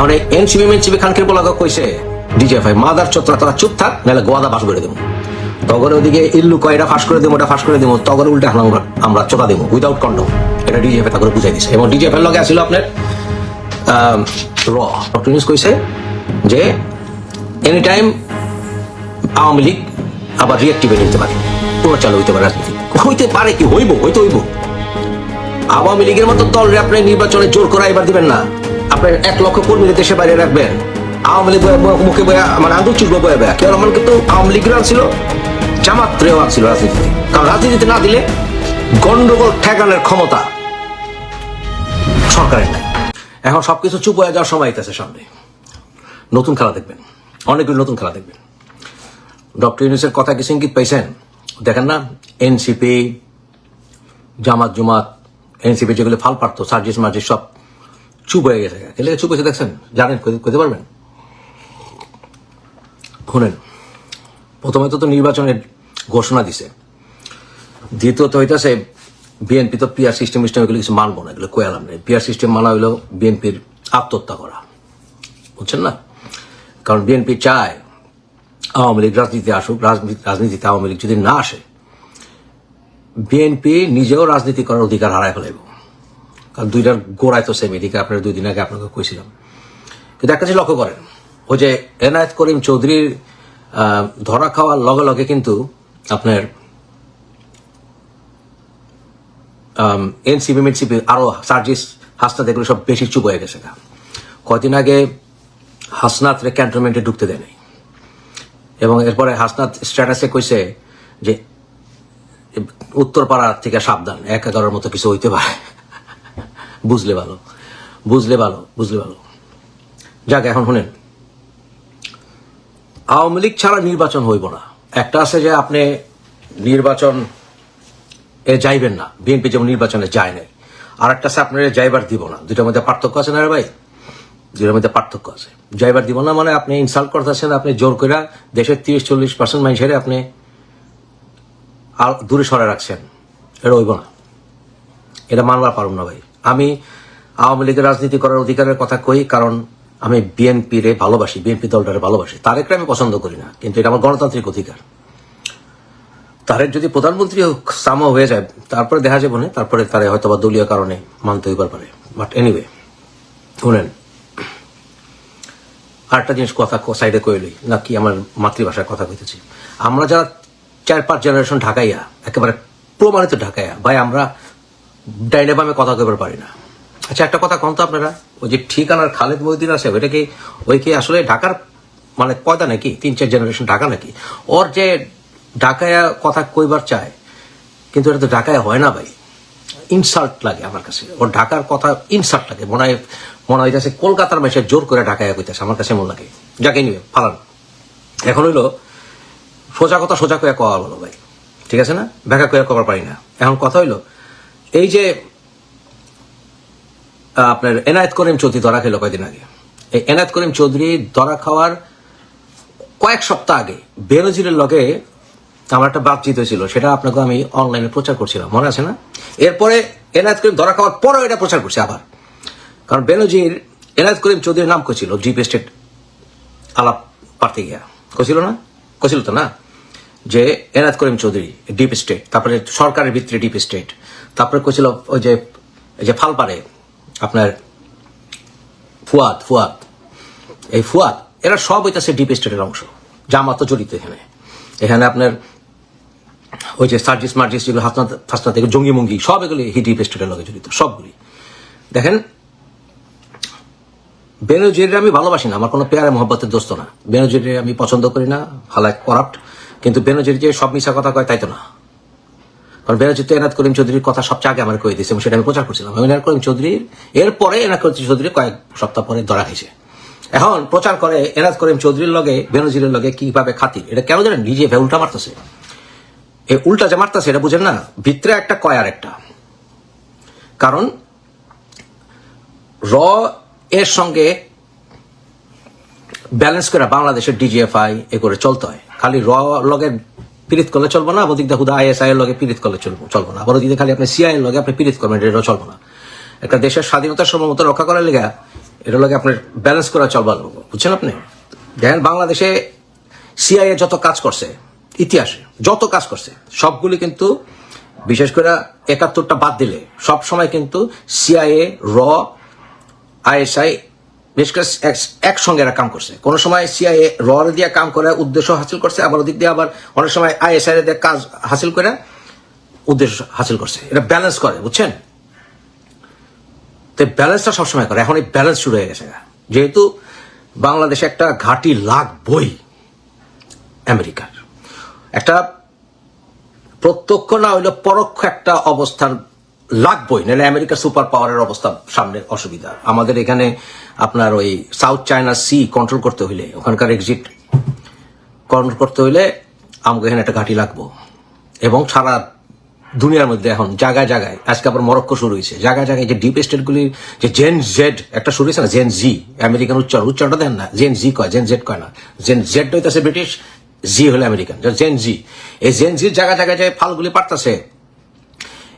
এখন এই এনসিবি মেনসিবি খানকে বলা কইছে, ডিজিএফআই মাদার চত্রা তোরা চুপ থাক, নাহলে গোয়াদা বাস করে দেবো। তগরে ওদিকে ইল্লু কয় এটা ফাঁস করে দেবো, ওটা ফাঁস করে দেবো, তগরে উল্টে আমরা আমরা চোতা দেবো উইদাউট কন্ডম এটা ডিজিএফআই তাকে বুঝাই দিছে। এবং ডিজিএফআই লগে আসছিল আপনার র, ডক্টর কইছে যে এনি টাইম আওয়ামী লীগ আবার রিয়াক্টিভেট হইতে পারে পুনর্চালু হইতে পারে রাজনীতি। হইতে পারে কি? হইব, হইতে হইব। আওয়ামী লীগের মতো দল আপনি নির্বাচনে জোর করা এবার দিবেন না। আপনার এক লক্ষ কর্মীদের দেশে বাইরে রাখবেন। আওয়ামী লীগ মুখে বয়া মানে আন্দোলন চুষবে বয়ে বয়া। কেউ রহমান কিন্তু আওয়ামী লীগের ছিল জামাত রেও ছিল রাজনীতিতে। কারণ রাজনীতিতে না দিলে গন্ডগোল ঠেকানোর ক্ষমতা সরকারের নাই। এখন সবকিছু চুপ হয়ে যাওয়ার সময় আইতেছে সামনে। নতুন খেলা দেখবেন। অনেকগুলো নতুন খেলা দেখবেন। ডক্টর ইউনুসের কথা কি সংগীত পাইছেন? দেখেন না, এনসিপি জামাত জুমাত এনসিপি যেগুলো ফাল পারতো সার্জিস মার্জিস সব চুপ হয়ে গেছে। এলে চুপ হয়েছে দেখছেন? জানেন করতে পারবেন? শুনেন, প্রথমে তো নির্বাচনের ঘোষণা দিছে। দ্বিতীয়ত হইতাছে, বিএনপি তো পিআর সিস্টেম সিস্টেম এগুলো কিছু মানবো না, এগুলো কোয়ালাম নেই। পিআর সিস্টেম মানা হইল বিএনপির আত্মহত্যা করা। বুঝছেন না? কারণ বিএনপি চায় আওয়ামী লীগ রাজনীতি আসুক, রাজনীতি রাজনীতিতে আওয়ামী লীগ যদি না আসে, বিএনপি নিজেও রাজনীতি করার অধিকার হারায় ফেলাইব। কারণ দুইটার গোড়ায় তো সেম এদিকে আপনার দুই দিন আগে আপনাকে কইছিলাম। কিন্তু একটা লক্ষ্য করেন, ওই যে এনায়েত করিম চৌধুরীর ধরা খাওয়ার লগে লগে কিন্তু আপনার এনসিপি, মেনসিপি আরও সার্জিস হাসনাত এগুলো সব বেশি চুপ হয়ে গেছে গা। কয়দিন আগে হাসনাতরে ক্যান্টনমেন্টে ঢুকতে দেয় নাই। এবং এরপরে হাসনাত স্ট্যাটাসে কইছে যে, উত্তরপাড়া থেকে সাবধান এক এগারোর মতো কিছু হইতে পারে। বুঝলে ভালো বুঝলে ভালো বুঝলে ভালো। যাক, এখন শুনেন। আওয়ামী লীগ ছাড়া নির্বাচন হইব না। একটা আছে যে আপনি নির্বাচন এ যাইবেন না, বিএনপি যেমন নির্বাচনে যায় নাই। আর একটা আছে আপনার যাইবার দিব না। দুটার মধ্যে পার্থক্য আছে না রে ভাই? দুটার মধ্যে পার্থক্য আছে। যাইবার দিব না মানে আপনি ইনসাল্ট করতেছেন, আপনি জোর করে দেশের তিরিশ, চল্লিশ পার্সেন্ট মানুষের আপনি আর দূরে সরে রাখছেন। এটা হইব না। এটা মানবার পারব না ভাই। আমি আওয়ামী লীগের রাজনীতি করার অধিকারের কথা কই, কারণ আমি বিএনপি রে ভালোবাসি, বিএনপি দলটারে ভালোবাসি। তারেকরে আমি পছন্দ করি না, কিন্তু এটা আমার গণতান্ত্রিক অধিকার। তারের যদি প্রধানমন্ত্রী সামা হয়ে যায়, তারপরে দেখা যাবে না, তারপরে তারে হয়তো বা দলীয় কারণে মানতে হইবার পারে। বাট এনিওয়ে শুনেন, আরেকটা জিনিস কথা সাইডে কইলই নাকি আমার মাতৃভাষার কথা কইতেছি। আমরা যারা চার পাঁচ জেনারেশন ঢাকাইয়া, একেবারে প্রমাণিত ঢাকাইয়া, ভাই, আমরা ডাইনে বামে কথা কইবার পারি না। আচ্ছা একটা কথা কম তো আপনারা। ওই যে ঠিকানার খালেদ মহিদিন আছে ওইটা কি ওই কি আসলে ঢাকার মানে কয়দা নাকি? তিন, চার জেনারেশন ঢাকা নাকি? ওর যে ঢাকায়া কথা কইবার চায়, কিন্তু এটা তো ঢাকায় হয় না ভাই। ইনসাল্ট লাগে আমার কাছে। ওর ঢাকার কথা ইনসাল্ট লাগে। মনে হয় মনে হইতেছে কলকাতার মেসে জোর করে ঢাকায় কইতেছে। আমার কাছে মনে লাগে। যাকে নিবে ফালান। এখন হইল, সোজা কথা সোজা কয়ে কওয়া বলো ভাই। ঠিক আছে না? ব্যাখ্যা কয়ে কবার পারি না। এখন কথা হইল এই যে আপনার এনায়েত করিম চৌধুরী ধরা খেলো কয়দিন আগে? এই এনায়েত করিম চৌধুরী ধরা খাওয়ার কয়েক সপ্তাহ আগে বেনজিরের লগে আমার একটা বাতচিত হয়েছিল সেটা আপনাকে আমি অনলাইনে প্রচার করছিলাম, মনে আছে না? এরপরে এনায়েত করিম ধরা খাওয়ার পরেও এটা প্রচার করছে আবার। কারণ বেনজির, এনায়েত করিম চৌধুরীর নাম করছিল ডিপ স্টেট আলাপ পারতে গিয়া। কছিল না? কছিল তো না? যে এনায়েত করিম চৌধুরী, ডিপ স্টেট তারপরে সরকারের ভিতরে ডিপ স্টেট তারপরে কছিল ওই যে, এই যে ফালপারে, আপনার ফুয়াদ ফুয়াদ। এই ফুয়াদ, এরা সব হইতেছে ডিপ স্টেটের অংশ, জামাত জড়িত এখানে। এখানে আপনার ওই যে সার্জিস মার্জিস যেগুলো হাসনা হাসনা থেকে জঙ্গি মুঙ্গি, সব এগুলি হি ডিপ স্টেটের লগে জড়িত, সবগুলি। দেখেন বেনজির আমি ভালোবাসি না, আমার কোনো পেয়ারে মহব্বতের দোস্ত না। বেনজির আমি পছন্দ করি না, হালায় করাপ্ট, কিন্তু বেনজির যে সব মিশা কথা কয়, তাই তো না। কারণ বেনজির তো এনাদ করিম চৌধুরীর কথা সবচেয়ে আগে আমার কয়ে দিয়েছে, এবং সেটা আমি প্রচার করছিলাম। এবং এনাদ করিম চৌধুরীর, এরপরে এনাদ করিম চৌধুরী কয়েক সপ্তাহ পরে ধরা খাইছে এখন প্রচার করে এনাদ করিম চৌধুরীর লগে, বেনজিরের লগে কীভাবে খাতির? এটা কেন জানেন? নিজে উল্টা মারতেছে। এই উল্টা যে মারতেছে, এটা বুঝেন না? ভিতরে একটা কয় আর একটা। কারণ, র এর সঙ্গে ব্যালেন্স করে বাংলাদেশের ডিজিএফআই এ করে চলতে হয়। খালি র লগে পীড়িত করলে চলবো না ওদিক হুদা আইএসআই এর লগে পীড়িত করলে চলবো চলবো না। আবার ওদিকে খালি আপনি সিআই এর লগে আপনি পীড়িত করবেন, এটা চলবো না। একটা দেশের স্বাধীনতার সমমত রক্ষা করার লেগে এটা লগে আপনার ব্যালেন্স করা চলবার বুঝছেন আপনি? দেখেন বাংলাদেশে সিআইএ যত কাজ করছে, ইতিহাসে যত কাজ করছে, সবগুলি কিন্তু বিশেষ করে একাত্তরটা বাদ দিলে সব সময় কিন্তু সিআইএ র আইএসআই বিশেষ করে এক- একসঙ্গে এরা কাম করছে। কোন সময় সিআইএ র দিয়ে কাম করে, উদ্দেশ্য হাসিল করছে, আবার ওদিক দিয়ে আবার অনেক সময় আইএসআই দিয়ে কাজ হাসিল করে, উদ্দেশ্য হাসিল করছে। এটা ব্যালেন্স করে, বুঝছেন? তো ব্যালেন্সটা সবসময় করে। এখন এই ব্যালেন্স শুরু হয়ে গেছে যেহেতু বাংলাদেশে একটা ঘাটি লাখ বই আমেরিকার। একটা প্রত্যক্ষ না হইলে পরোক্ষ একটা অবস্থান লাগবই, নাহলে আমেরিকার সুপার পাওয়ারের অবস্থা সামনে অসুবিধা। আমাদের এখানে আপনার ওই সাউথ চায়না সি কন্ট্রোল করতে হইলে, ওখানকার এক্সিট কন্ট্রোল করতে হইলে আমাকে এখানে একটা ঘাঁটি লাগবো। এবং সারা দুনিয়ার মধ্যে এখন জায়গায় জায়গায়, আজকে আবার মরক্কো শুরু হয়েছে জায়গায় জায়গায় যে ডিপ স্টেটগুলির যে জেন জেড একটা শুরু হয়েছে না জেন জি আমেরিকান উচ্চারণ, উচ্চারণটা দেন না জেন জি কয় জেন জেড কয় না জেন জেড হইতেছে ব্রিটিশ জি হলো আমেরিকান জেন জি এই জেন জির জায়গায় জায়গায় যে ফালগুলি পারতেছে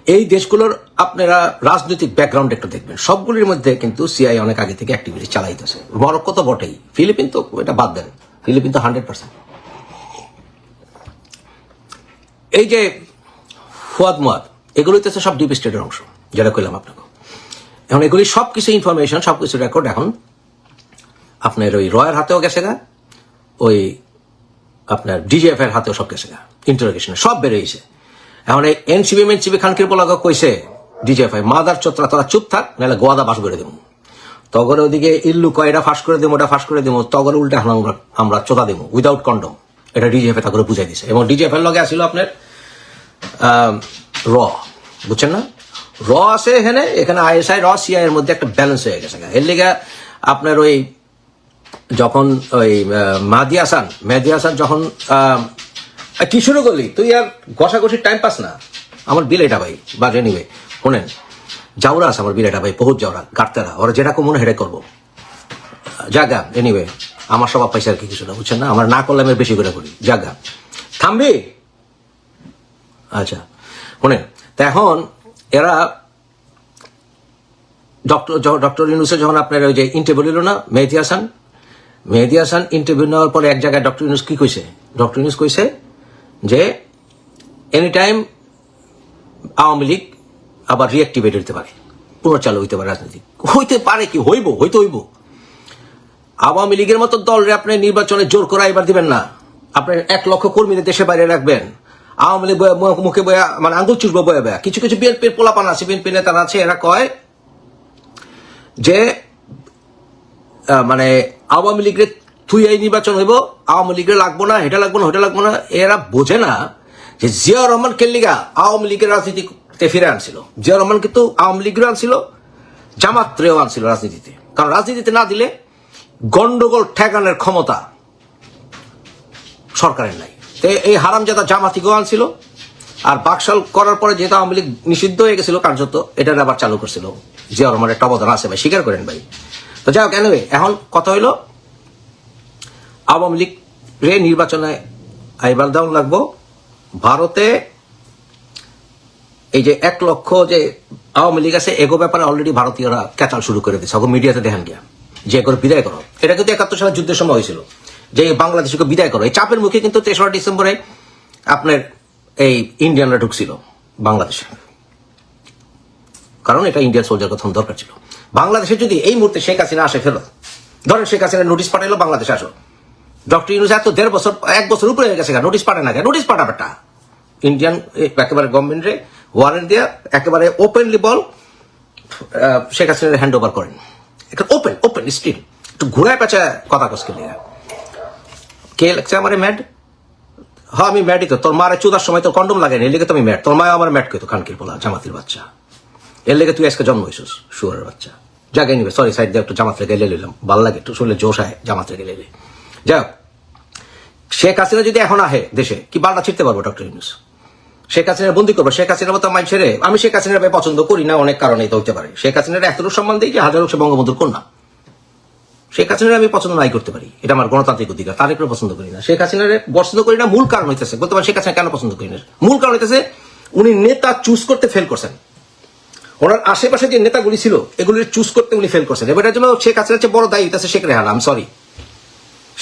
এই দেশগুলোর আপনারা রাজনৈতিক ব্যাকগ্রাউন্ড একটু দেখবেন। সবগুলির মধ্যে কিন্তু সিআই অনেক আগে থেকে অ্যাক্টিভিটি চালাইতেছে। মরক্কো তো বটেই। ফিলিপিন তো এটা বাদ দেন। ফিলিপিন তো হান্ড্রেড পার্সেন্ট এই যে ফুয়াদ মুয়াদ, এগুলো হইতেছে সব ডিপ স্টেটের অংশ, যেটা কইলাম আপনাকে। এখন এগুলি সব কিছু ইনফরমেশন সব কিছু রেকর্ড এখন আপনার ওই রয়ের হাতেও গেছে গা, ওই আপনার ডিজিএফ এর হাতেও সব গেছে গা। ইন্টারোগেশন সব বেরোইছে এখন এই এনসিবি মেনসিবি খানকির পোলাকে কইছে ডিজিএফ আই মাদার চত্রা, তোরা চুপ থাক, নাহলে গোয়াদা বাস করে দেবো তগরে ওদিকে ইল্লু কয়, এটা ফাঁস করে দেবো ওটা ফাঁস করে দেবো তগরে উল্টা আমরা আমরা চোদা দেবো উইদাউট কন্ডম এটা ডিজিএফ এ তাকে বুঝাই দিছে। এবং ডিজিএফ এর লগে আসিল আপনার র, বুঝছেন না? র আছে এখানে এখানে আইএসআই, র সিআই এর মধ্যে একটা ব্যালেন্স হয়ে গেছে। এর লিগে আপনার ওই যখন ওই হাসান মেহেদি যখন কি শুরু করলি? তুই আর ঘষাঘষির টাইম পাস না। আমার বিল এটা ভাই বাজে নিবে শোনেন আছে আমার বিল এটা ভাই, বহুত জাউরা গাড়তেরা ওরা যেটা কমন হেডে করব। জাগা এনিওয়ে আমার সব পয়সা আর কি কিছু না, বুঝছেন না? আমার না করলে আমি বেশি করে করি। জাগা। থামবি? আচ্ছা শোনেন, তা এখন এরা ডক্টর ডক্টর ইউনুসে যখন আপনার ওই যে ইন্টারভিউ নিল না, মেহেদি হাসান মেহেদি হাসান ইন্টারভিউ নেওয়ার পরে এক জায়গায় ডক্টর ইউনুস কি কইছে? ডক্টর ইউনুস কইছে যে এনি টাইম আওয়ামী লীগ আবার রিঅ্যাক্টিভেট হইতে পারে, পুনর্চালু হইতে পারে রাজনীতি হইতে পারে কি, হইব, হইতে হইব। আওয়ামী লীগের মতো দলরে আপনি নির্বাচনে জোর করা এবার দিবেন না। আপনি এক লক্ষ কর্মীদের দেশে বাইরে রাখবেন। আওয়ামী লীগ মুখে বয়া মানে আঙ্গুল চুষবো বয়া বয়া। কিছু কিছু বিএনপির পোলাপান আছে, বিএনপি নেতারা আছে, এরা কয় যে মানে আওয়ামী লীগের তুই এই নির্বাচন হইব, আওয়ামী লীগের লাগবো না, এটা লাগবো না ওটা লাগবো না, এরা বোঝে না যে জিয়া রহমান কেল্লিগা আওয়ামী লীগের রাজনীতিতে ফিরে আনছিল। জিয়া রহমান কিন্তু আওয়ামী লীগের আনছিল, জামাত্রেও আনছিল রাজনীতিতে। কারণ রাজনীতিতে না দিলে গন্ডগোল ঠেকানোর ক্ষমতা সরকারের নাই। তো এই হারামজাদা জামাতিকেও আনছিল, আর বাকশাল করার পরে যেহেতু আওয়ামী লীগ নিষিদ্ধ হয়ে গেছিল কার্যত এটা আবার চালু করছিল। জিয়া রহমানের একটা অবদান আছে ভাই, স্বীকার করেন ভাই। তো যাই হোক এখন কথা হইল আওয়ামী লীগ রে নির্বাচনে আইবার দাউন লাগবো। ভারতে এই যে এক লক্ষ যে আওয়ামী লীগ আছে, এগো ব্যাপারে অলরেডি ভারতীয়রা ক্যাচাল শুরু করে দিয়েছে। মিডিয়াতে দেখেন গিয়া। যে এগুলো বিদায় করো। এটা কিন্তু একাত্তর সালের যুদ্ধের সময় হয়েছিল। যে বাংলাদেশকে বিদায় করো। এই চাপের মুখে কিন্তু তেসরা ডিসেম্বরে আপনার এই ইন্ডিয়ানরা ঢুকছিল বাংলাদেশে। কারণ এটা ইন্ডিয়ান সোলজার তখন দরকার ছিল। বাংলাদেশে যদি এই মুহূর্তে শেখ হাসিনা আসে, ফেরত। ধরেন শেখ হাসিনা নোটিশ পাঠাইলো, বাংলাদেশ আসো। ডক্টর ইউনুস এত দেড় বছর, এক বছর উপরে হয়ে গেছে নোটিশ পাঠায় না নোটিশ পাঠাবেটা ইন্ডিয়ান একেবারে গভর্নমেন্টে ওয়ারেন্ট দিয়ে একেবারে ওপেনলি বল শেখ হাসিনার হ্যান্ড ওভার করেন। একটা ওপেন ওপেন স্টিল একটু ঘুরায় পেঁচা কথা কসকে নিয়ে কে লাগছে আমার ম্যাড হ্যাঁ আমি ম্যাডই তো। তোর মারে চুদার সময় তোর কন্ডম লাগে না, এর লেগে তো আমি ম্যাড তোর মায় আমার ম্যাড কইতো, খানকির বলা জামাতির বাচ্চা। এর লেগে তুই আজকে জন্ম হয়েছিস শুয়ারের বাচ্চা। জাগে নিবে সরি সাইড দিয়ে একটু জামাত রেগে লে নিলাম ভালো লাগে একটু, শুনলে জোশ আয় জামাত রেগে লেলে যাই হোক, শেখ হাসিনা যদি এখন আহে দেশে কি বালটা ছিটতে পারব ডক্টর ইউনুস? শেখ হাসিনা বন্দি করব শেখ হাসিনার মতো মাইন ছেড়ে আমি শেখ হাসিনার পছন্দ করি না অনেক কারণে তো হতে পারে। শেখ হাসিনার এতটুকু সম্মান দিই যে হাজার সে বঙ্গবন্ধুর কন্যা। শেখ হাসিনার আমি পছন্দ নাই করতে পারি এটা আমার গণতান্ত্রিক অধিকার তার একটু পছন্দ করি না। শেখ হাসিনার পছন্দ করি না মূল কারণ হইতেছে বলতে পারেন শেখ হাসিনা কেন পছন্দ করি না? মূল কারণ হইতেছে উনি নেতা চুজ করতে ফেল করছেন। ওনার আশেপাশে যে নেতাগুলি ছিল এগুলির চুজ করতে উনি ফেল করছেন। এবার এটার জন্য শেখ হাসিনার চেয়ে বড় দায়ী আছে শেখ রেহানা আমি সরি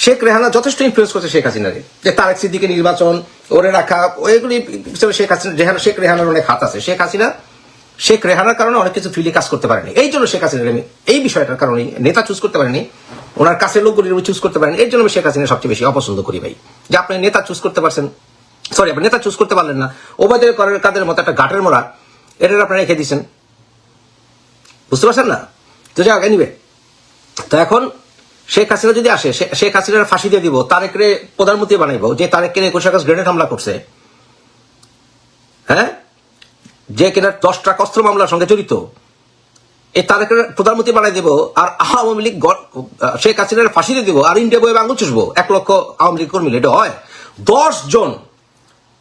শেখ রেহানা যথেষ্ট ইনফ্লুয়েন্স করছে শেখ হাসিনারে যে তারেক সিদ্দিকে নির্বাচন, ওরে রাখা, এগুলি শেখ হাসিনা, রেহানা, শেখ রেহানার অনেক হাত আছে। শেখ হাসিনা, শেখ রেহানার কারণে অনেক কিছু ফিলি কাজ করতে পারেনি। এই জন্য শেখ হাসিনার আমি এই বিষয়টার কারণে নেতা চুজ করতে পারেনি, ওনার কাছের লোকগুলি চুজ করতে পারেনি, এর জন্য আমি শেখ হাসিনা সবচেয়ে বেশি অপছন্দ করি ভাই। যে আপনি নেতা চুজ করতে পারছেন সরি আপনি নেতা চুজ করতে পারলেন না ওবাদের করের কাদের মতো একটা গাটের মোড়া এটা আপনারা রেখে দিয়েছেন। বুঝতে পারছেন না? তো যাক এনিওয়ে তো এখন শেখ হাসিনা যদি আসে শেখ হাসিনার ফাঁসি দিয়ে দিব, তারেকরে প্রধানমন্ত্রী বানাইবো, যে তারেককে একুশ আগস্ট গ্রেনেড হামলা করছে। হ্যাঁ? যে কিনা দশটা অস্ত্র মামলার সঙ্গে জড়িত, এই তারেকের প্রধানমন্ত্রী বানাই দেবো, আর আওয়ামী লীগ শেখ হাসিনার ফাঁসি দিয়ে দিব, আর ইন্ডিয়া বয়ে আঙুল চুষবো, এক লক্ষ আওয়ামী লীগ কর্মী, এটা হয়। দশ জন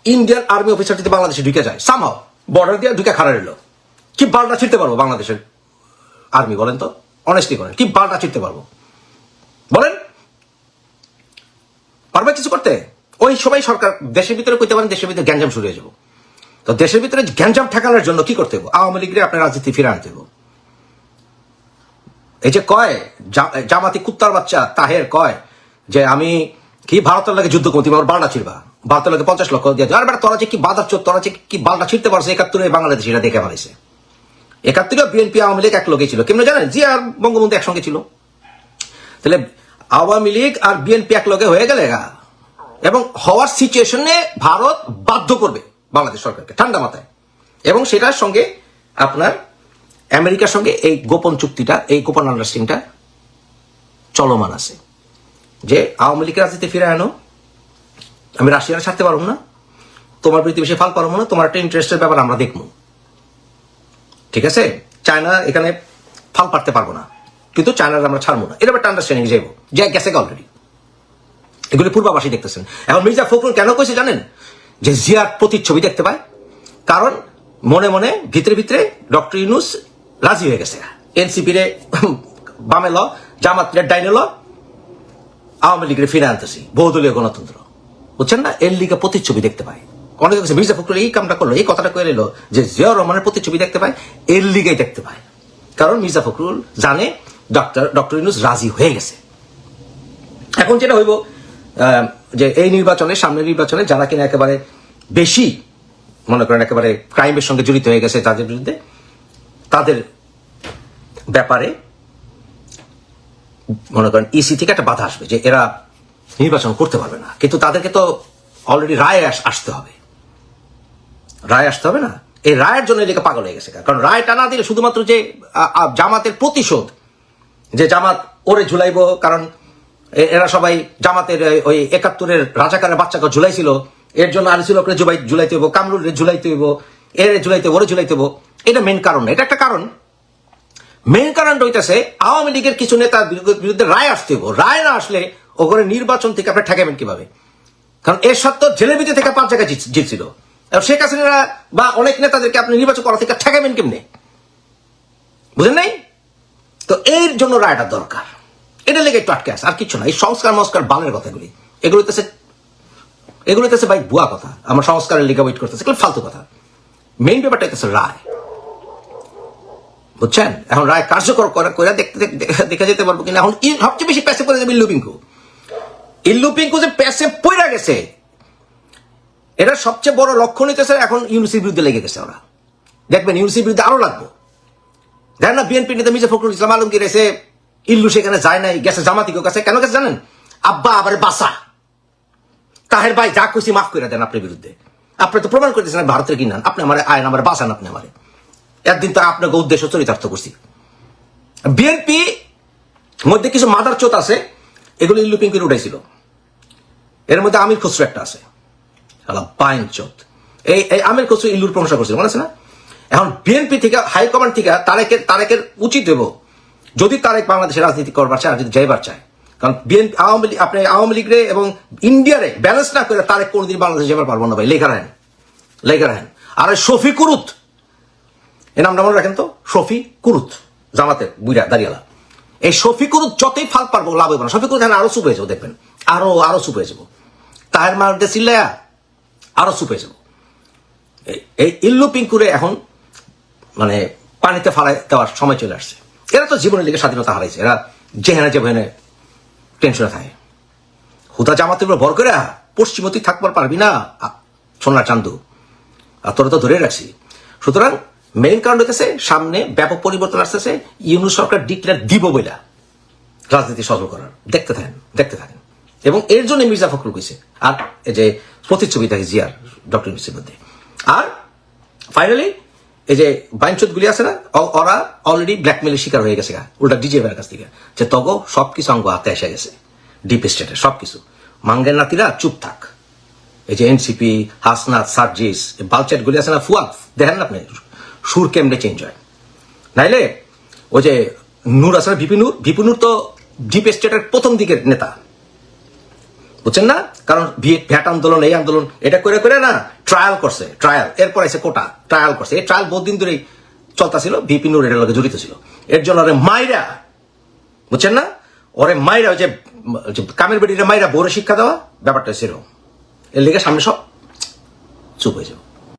ইন্ডিয়ান আর্মি অফিসার যদি বাংলাদেশে ঢুকে যায় সামহাও বর্ডার দিয়ে ঢুকে খাড়া রইল, কি বালটা ছিঁড়তে পারব বাংলাদেশের আর্মি বলেন তো? অনেস্টলি করেন কি বালটা ছিঁড়তে পারব বলেন পারবে কিছু করতে? ওই সবাই সরকার, দেশের ভিতরে কইতে পারেন দেশের ভিতরে গ্যাঞ্জাম শুরু হয়ে যাব। তো দেশের ভিতরে গ্যাঞ্জাম ঠেকানোর জন্য কি করতে হবে আওয়ামী লীগের আপনার রাজনীতি ফিরে আনতে হবে এই যে কয় জামাতি কুত্তার বাচ্চা, তাহের কয়, যে আমি কি ভারতের লাগে যুদ্ধ করতে আমার বালটা ছিড়বা? ভারতের লাগে পঞ্চাশ লক্ষ দিয়ে আর বেটা, তোরা যে কি বাধার চোর, তোরা যে কি বালটা ছিড়তে পারছে, একাত্তরে বাংলাদেশ এটা দেখে ফেলেছে একাত্তরে বিএনপি, আওয়ামী লীগ এক লোকে ছিল। কেমন জানেন? জি আর বঙ্গবন্ধু একসঙ্গে ছিল। তাহলে আওয়ামী লীগ আর বিএনপি এক লগে হয়ে গেলে এবং হওয়ার সিচুয়েশনে ভারত বাধ্য করবে বাংলাদেশ সরকারকে, ঠান্ডা মাথায়। এবং সেটার সঙ্গে আপনার আমেরিকার সঙ্গে এই গোপন চুক্তিটা, এই গোপন আন্ডারস্ট্যান্ডিংটা চলমান আছে। যে আওয়ামী লীগের রাজনীতি ফিরে আনো। আমি রাশিয়ার ছাড়তে পারব না। তোমার প্রতিবেশী ফাল পারব না। তোমার একটা ইন্টারেস্টের ব্যাপার আমরা দেখব। ঠিক আছে? চায়না এখানে ফাল পারতে পারব না। কিন্তু চায়নার আমরা ছাড়বো না। এটা একটা আন্ডারস্ট্যান্ডিং যাইব যে গেছে অলরেডি এগুলি পূর্বাবাসী দেখতেছেন। এখন মির্জা ফখরুল কেন কইছে জানেন? যে জিয়ার প্রতিচ্ছবি দেখতে পায়। কারণ মনে মনে ভিতরে ভিতরে ডক্টর ইউনুস রাজি হয়ে গেছে। এনসিপি রে বামে ল জামাত রে ডাইনে ল, আওয়ামী লীগের ফিরে আনতেছি। বহুদলীয় গণতন্ত্র। বুঝছেন না? এর লিগে প্রতিচ্ছবি দেখতে পায়। অনেকে কাছে মির্জা ফখরুল এই কামটা করল, এই কথাটা করে এলো যে জিয়া রহমানের প্রতিচ্ছবি দেখতে পায়, এর লিগেই দেখতে পায়। কারণ মির্জা ফখরুল জানে ডক্টর ডক্টর ইউনুস রাজি হয়ে গেছে। এখন যেটা হইব যে এই নির্বাচনে, সামনের নির্বাচনে যারা কিনা একেবারে বেশি, মনে করেন একেবারে ক্রাইমের সঙ্গে জড়িত হয়ে গেছে তাদের বিরুদ্ধে, তাদের ব্যাপারে মনে করেন ইসি থেকে একটা বাধা আসবে যে এরা নির্বাচন করতে পারবে না। কিন্তু তাদেরকে তো অলরেডি রায় আসতে হবে। রায় আসতে হবে না? এই রায়ের জন্য এদিকে পাগল হয়ে গেছে। কারণ রায়টা না দিলে শুধুমাত্র যে জামাতের প্রতিশোধ যে জামাত ওরে ঝুলাইবো, কারণ এরা সবাই জামাতের ওই একাত্তরের রাজাকারের বাচ্চাকে ঝুলাইছিল। এর জন্য আনিসুল হকরে জুবাই ঝুলাইতে হইব, কামরুল রে ঝুলাইতে হইব এর ঝুলাইতে ওরে ঝুলাইতে হইব। এটা মেন কারণ। এটা একটা কারণ। মেন কারণটা হইতেছে, আওয়ামী লীগের কিছু নেতার বিরুদ্ধে- রায় আসতে হইব। রায় না আসলে ওখানে নির্বাচন থেকে আপনি ঠেকাবেন কীভাবে? কারণ এর সত্ত্বেও জেলের ভিতরে থেকে পাঁচ জায়গায় জিতছিল। শেখ হাসিনারা বা অনেক নেতাদেরকে আপনি নির্বাচন করা থেকে ঠেকাবেন কেমনে? বুঝেন নাই? তো এর জন্য রায়টা দরকার। এটা লেগে একটু আটকে আছে, আর কিছু না। এই সংস্কার মস্কার বালের কথাগুলি। এগুলো হইতেছে এগুলো হইতেছে ভাই বুয়া কথা। আমার সংস্কারের লিগা ওয়েট করতেছে। এগুলো ফালতু কথা। মেইন ব্যাপারটা হইতেছে রায়। বুঝছেন? এখন রায় কার্যকর করে করে দেখতে দেখা যেতে পারব কিনা। এখন সবচেয়ে বেশি প্যাসে পড়ে যাবে ইল্লু পিঙ্কু যে প্যাসে পড়ে গেছে, এটা সবচেয়ে বড় লক্ষণ হইতেছে এখন ইউনিসির বিরুদ্ধে লেগে গেছে ওরা। দেখবেন ইউনিসির বিরুদ্ধে আরও লাগবো। দেখেন না বিএনপি নেতা মির্জা ফখরুল ইসলাম আলমগীর এসে ইল্লু সেখানে যায় নাই, গেছে জামাতিকেও কাছে। কেন গেছে জানেন? আব্বা আবার বাসা। তাহের ভাই যা খুশি মাফ করে দেন আপনার বিরুদ্ধে। আপনি তো প্রমাণ করতেছেন ভারতের কিনান আপনি আমার আইন, আমার বাসান আপনি আমারে। একদিন তো আপনাকে উদ্দেশ্য চরিতার্থ করছি। বিএনপি মধ্যে কিছু মাদার চোত আছে, এগুলো ইল্লু পিঙ্কির উঠাইছিল। এর মধ্যে আমির খসরু একটা আছে। বাইন চোত। এই এই আমির খসরু ইল্লুর প্রশংসা করছিল, মনে আছে না? এখন বিএনপি থেকে হাইকমান্ড থেকে তারেকের তারেকের উচিত দেব। যদি তারেক বাংলাদেশের রাজনীতি করবার চায় যদি যাইবার চায়। কারণ বিএনপি, আওয়ামী লীগ, আপনি আওয়ামী লীগরে এবং ইন্ডিয়ারে ব্যালেন্স না করে তারেক কোনোদিন বাংলাদেশ যাবার পারব না ভাই। লেখা রাখেন। লেখা রাখেন। আর শফি কুরুত। এ নামটা মনে রাখেন তো? শফি কুরুত। জামাতে, বুইরা, দাঁড়িয়ালা। এই শফি কুরুত যতই ফাল পারব লাভ হইব না। শফি কুরুত আরও চুপ হয়ে যাব, দেখবেন। আরও আরও চুপ হয়ে যাব। তাহের মারতে চিল্লায়া আরও চুপ হয়ে যাব। এই ইল্লু পিঙ্কুরে এখন মানে পানিতে ফালাই দেওয়ার সময় চলে আসছে। এরা তো জীবনের লিগে স্বাধীনতা হারাইছে। এরা যেহেনে যেহেনে টেনশনে থাকে। হুদা জামাতের উপর ভর করে পশ্চিমতি থাকবার পারবি না সোনার চান্দু। আর তোরা তো ধরে রাখছি। সুতরাং মেইন কারণ হইতেছে, সামনে ব্যাপক পরিবর্তন আসতেছে, ইউনুস সরকার ডিক্লেয়ার দিব বইলা রাজনীতি সফল করার। দেখতে থাকেন দেখতে থাকেন। এবং এর জন্য মির্জা ফখরুল কইছে। আর এই যে প্রতিচ্ছবি থাকে জিয়ার, ডক্টর ইউনুসের মধ্যে। আর ফাইনালি এই যে বাইনচোদ গুলি আছে না ওরা অলরেডি ব্ল্যাকমেলের শিকার হয়ে গেছে উল্টা ডিজেবের কাছ থেকে। যে তগ সবকিছু অঙ্গ হাতে এসে গেছে ডিপ স্টেটের সবকিছু। মাঙ্গের নাতিরা চুপ থাক। এই যে এনসিপি হাসনাত, সার্জিস বালচেট গুলি আছে না, ফুয়াদ, দেখেন না আপনি, সুর কেমনে চেঞ্জ হয়। নাইলে ওই যে নূর আছে না, ভিপি নূর ভিপি নূর তো ডিপ স্টেটের প্রথম দিকের নেতা। বুঝছেন না? কারণ ভ্যাট আন্দোলন, এই আন্দোলন, এটা করে করে না ট্রায়াল করছে ট্রায়াল এরপর আছে কোটা ট্রায়াল করছে। এই ট্রায়াল বহুদিন ধরেই চলতেছিল, ভিপি নুর এটার লগে জড়িত ছিল। এর জন্য ওরে মাইরা, বুঝছেন না? ওরে মাইরা ওই যে কামের বেটিটা মাইরা বড় শিক্ষা দেওয়া, ব্যাপারটা সেরকম এর লেগে সামনে সব চুপ হয়ে যাবে।